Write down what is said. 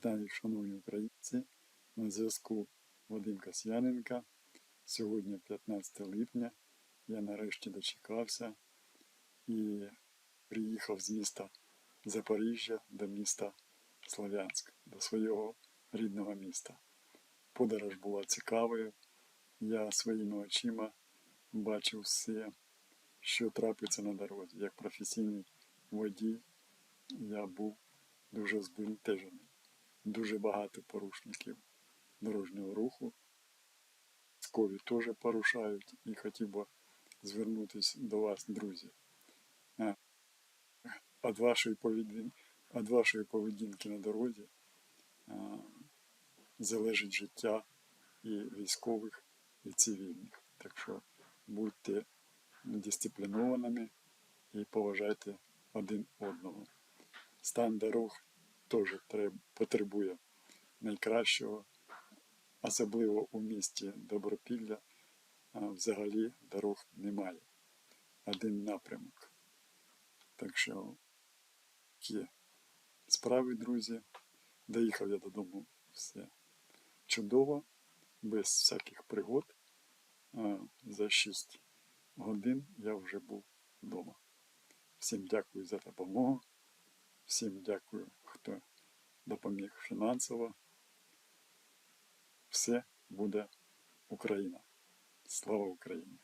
Вітаю, шановні українці. На зв'язку Вадим Касьяненка. Сьогодні 15 липня. Я нарешті дочекався і приїхав з міста Запоріжжя до міста Слов'янськ, до свого рідного міста. Подорож була цікавою. Я своїми очима бачив все, що трапиться на дорозі. Як професійний водій, я був дуже збентежений. Дуже багато порушників дорожнього руху. Військові теж порушають і хотів би звернутися до вас, друзі. Е, Від вашої поведінки, від вашої поведінки на дорозі е, залежить життя і військових, і цивільних. Так що будьте дисциплінованими і поважайте один одного. Стан дорог теж треб- потребує найкращого, особливо у місті Добропілля. Взагалі дорог немає. Один напрямок. Так що є справи, друзі. Доїхав я додому все чудово, без всяких пригод. За 6 годин я вже був вдома. Всім дякую за допомогу. Всім дякую, хто допоміг фінансово. Все буде Україна. Слава Україні!